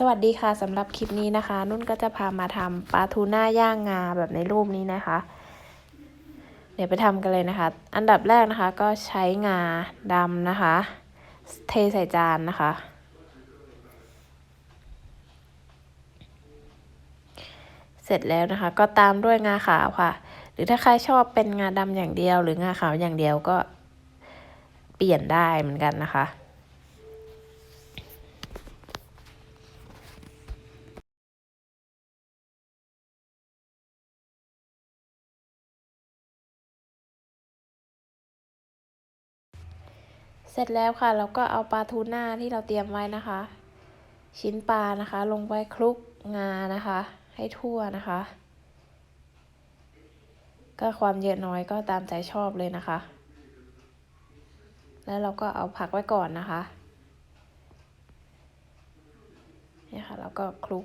สวัสดีค่ะสำหรับคลิปนี้นะคะ นุ่นก็จะพามาทำปลาทูน่าย่างงาแบบในรูปนี้นะคะ เดี๋ยวไปทำกันเลยนะคะ อันดับแรกนะคะก็ใช้งาดำนะคะ เทใส่จานนะคะ เสร็จแล้วนะคะ ก็ตามด้วยงาขาวค่ะ หรือถ้าใครชอบเป็นงาดำอย่างเดียว หรืองาขาวอย่างเดียวก็เปลี่ยนได้เหมือนกันนะคะ เสร็จแล้วค่ะเราก็เอาปลาทูน่าที่เราเตรียมไว้นะคะ ชิ้นปลานะคะ ลงไปคลุกงานะคะ ให้ทั่วนะคะ ก็ความเยอะน้อยก็ตามใจชอบเลยนะคะ แล้วเราก็เอาผักไว้ก่อนนะคะเนี่ยค่ะแล้วก็คลุก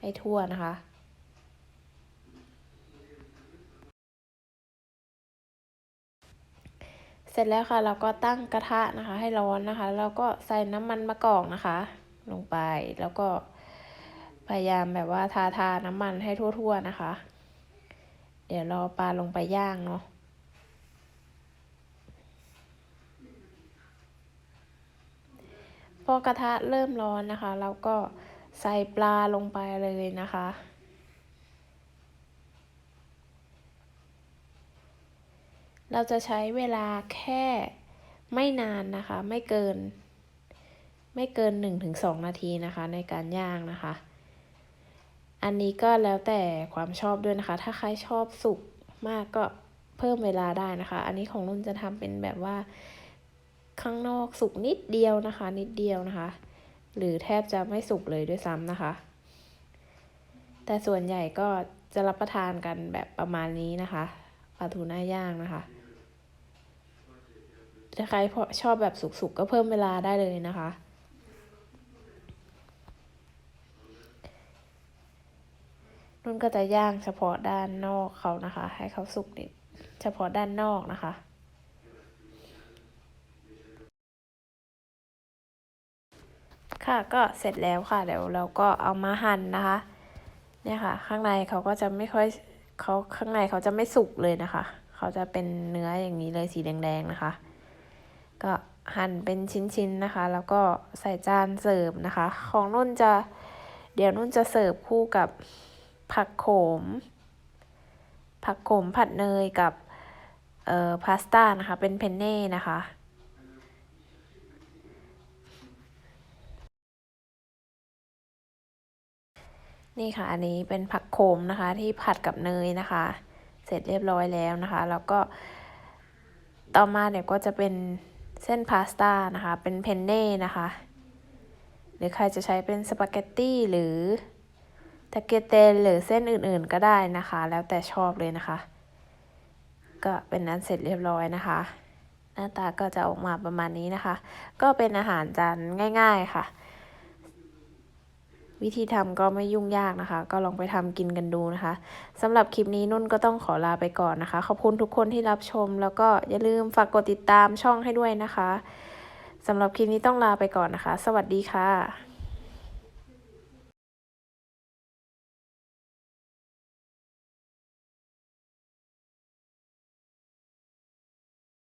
ให้ทั่วนะคะ เสร็จแล้วค่ะ เราก็ตั้งกระทะนะคะ ให้ร้อนนะคะ แล้วก็ใส่น้ำมันมะกอกนะคะ ลงไปแล้วก็พยายามแบบว่าทาทาน้ำมันให้ทั่วๆนะคะ เดี๋ยวรอปลาลงไปย่างเนาะพอกระทะเริ่มร้อนนะคะ เราก็ใส่ปลาลงไปเลยนะคะ เราจะใช้เวลาแค่ไม่นานนะคะ ไม่เกิน ไม่เกินหนึ่งถึงสองนาทีนะคะ ในการย่างนะคะ อันนี้ก็แล้วแต่ความชอบด้วยนะคะ ถ้าใครชอบสุกมากก็เพิ่มเวลาได้นะคะ อันนี้ของนุ่นจะทำเป็นแบบว่าข้างนอกสุกนิดเดียวนะคะ นิดเดียวนะคะ หรือแทบจะไม่สุกเลยด้วยซ้ำนะคะ แต่ส่วนใหญ่ก็จะรับประทานกันแบบประมาณนี้นะคะปลาทูน่าย่างนะคะ ถ้าใครชอบแบบสุกๆก็เพิ่มเวลาได้เลยนะคะ นุ่นก็จะย่างเฉพาะด้านนอกเขานะคะ ให้เขาสุกนิดเฉพาะด้านนอกนะคะค่ะก็เสร็จแล้วค่ะเดี๋ยวเราก็เอามาหั่นนะคะ เนี่ยค่ะ ข้างในเขาก็จะไม่ค่อยเขาข้างในเขาจะไม่สุกเลยนะคะ เขาจะเป็นเนื้ออย่างนี้เลยสีแดงๆนะคะ ก็หั่นเป็นชิ้นๆนะคะ แล้วก็ใส่จานเสิร์ฟนะคะ ของนุ่นจะเดี๋ยวนุ่นจะเสิร์ฟคู่กับผักโขม ผักโขมผัดเนยกับเอ่อพาสต้านะคะ เป็นเพนเน่นะคะนี่ค่ะ อันนี้เป็นผักโขมนะคะ ที่ผัดกับเนยนะคะ เสร็จเรียบร้อยแล้วนะคะ แล้วก็ต่อมาเดี๋ยวก็จะเป็น เส้นพาสต้านะคะ เป็นเพนเน่นะคะ หรือใครจะใช้เป็นสปาเกตตี้หรือตะเกียเตนหรือเส้นอื่นๆก็ได้นะคะ แล้วแต่ชอบเลยนะคะ ก็เป็นนั้นเสร็จเรียบร้อยนะคะ หน้าตาก็จะออกมาประมาณนี้นะคะ ก็เป็นอาหารจานง่าย ๆค่ะ วิธีทำก็ไม่ยุ่งยากนะคะ ก็ลองไปทำกินกันดูนะคะสำหรับคลิปนี้นุ่นก็ต้องขอลาไปก่อนนะคะ ขอบคุณทุกคนที่รับชม แล้วก็อย่าลืมฝากกดติดตามช่องให้ด้วยนะคะสำหรับคลิปนี้ต้องลาไปก่อนนะคะ สวัสดีค่ะ